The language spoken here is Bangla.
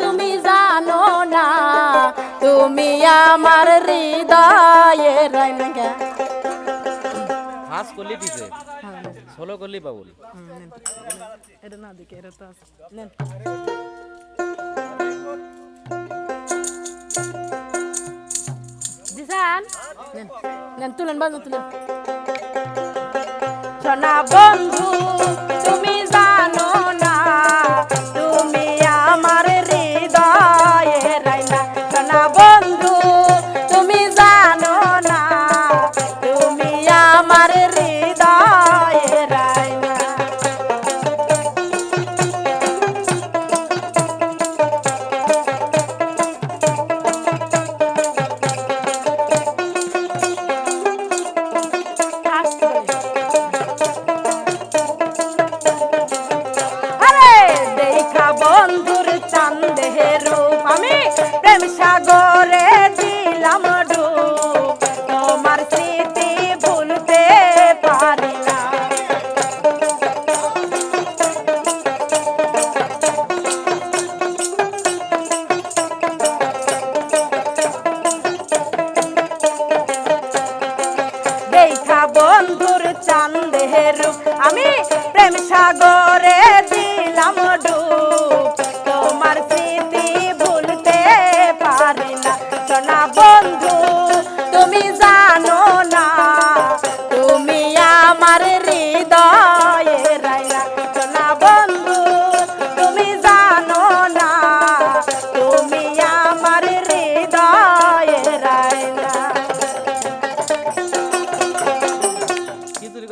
তুমি জানো না তুমি আমার হৃদয়ে রাইনাগা হাস করলি দিছে ষোলো করলি বাবুল। এটা না দিকে এটা তো নেন দিশান নেন নেন তুলেন বাজু তুলেন। সোনা বন্ধু তুমি জানো সাগরে দিলাম ডুব